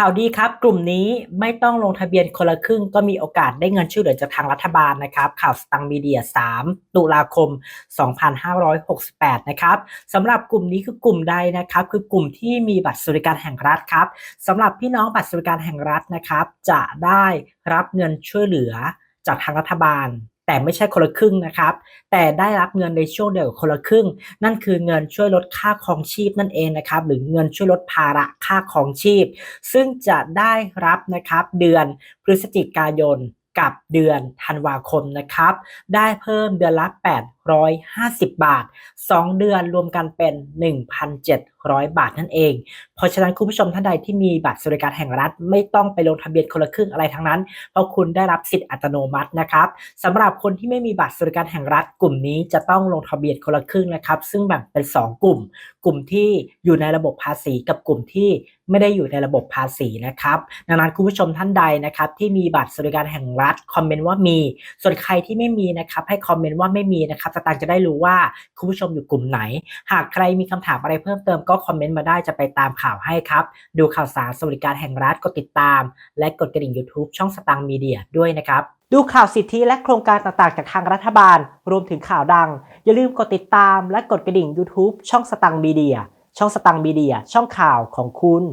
ข่าวดีครับกลุ่มนี้ไม่ต้องลงทะเบียนคนละครึ่งก็มีโอกาสได้เงินช่วยเหลือจากทางรัฐบาลนะครับข่าวสตังมีเดีย 3 ตุลาคม 2568 นะครับสำหรับกลุ่มนี้คือกลุ่มใดนะครับ คือกลุ่มที่มีบัตรสวัสดิการแห่งรัฐครับสำหรับพี่น้องบัตรสวัสดิการแห่งรัฐนะครับ จะได้รับเงินช่วยเหลือจากทางรัฐบาล แต่ไม่ใช่คนละครึ่งนะครับ แต่ได้รับเงินในช่วงเดียวกับคนละครึ่ง นั่นคือเงินช่วยลดค่าครองชีพนั่นเองนะครับ หรือเงินช่วยลดภาระค่าครองชีพ ซึ่งจะได้รับนะครับเดือนพฤศจิกายนกับเดือนธันวาคมนะครับ ได้เพิ่มเดือนละ 850 บาท 2 เดือนรวมกันเป็น 1,700 บาทนั่นเอง เพราะฉะนั้นคุณผู้ชมท่านใดที่มีบัตรสวัสดิการแห่งรัฐ ไม่ต้องไปลงทะเบียนคนละครึ่งอะไรทั้งนั้น เพราะคุณได้รับสิทธิ์อัตโนมัตินะครับสำหรับคนที่ไม่มีบัตรสวัสดิการแห่งรัฐ กลุ่มนี้จะต้องลงทะเบียนคนละครึ่งนะครับซึ่งแบ่งเป็น 2 กลุ่ม กลุ่มที่อยู่ในระบบภาษีกับกลุ่มที่ไม่ได้อยู่ในระบบภาษีนะครับดังนั้นคุณผู้ชมท่านใดนะครับที่มีบัตรสวัสดิการแห่งรัฐคอมเมนต์ว่ามี ส่วนใครที่ไม่มีนะครับให้คอมเมนต์ว่าไม่มีนะครับสตางค์จะได้รู้ว่าคุณผู้ชมอยู่กลุ่มไหน หากใครมีคำถามอะไรเพิ่มเติมก็คอมเมนต์มาได้จะไปตามข่าวให้ครับ ดูข่าวสารสวัสดิการแห่งรัฐกดติดตาม และกดกระดิ่ง YouTube ช่องสตางค์มีเดียด้วยนะครับ ดูข่าวสิทธิและโครงการต่างๆ จากทางรัฐบาล รวมถึงข่าวดัง อย่าลืมกดติดตามและกดกระดิ่ง YouTube ช่องสตังค์มีเดียช่องสตังค์มีเดียช่องข่าวของคุณ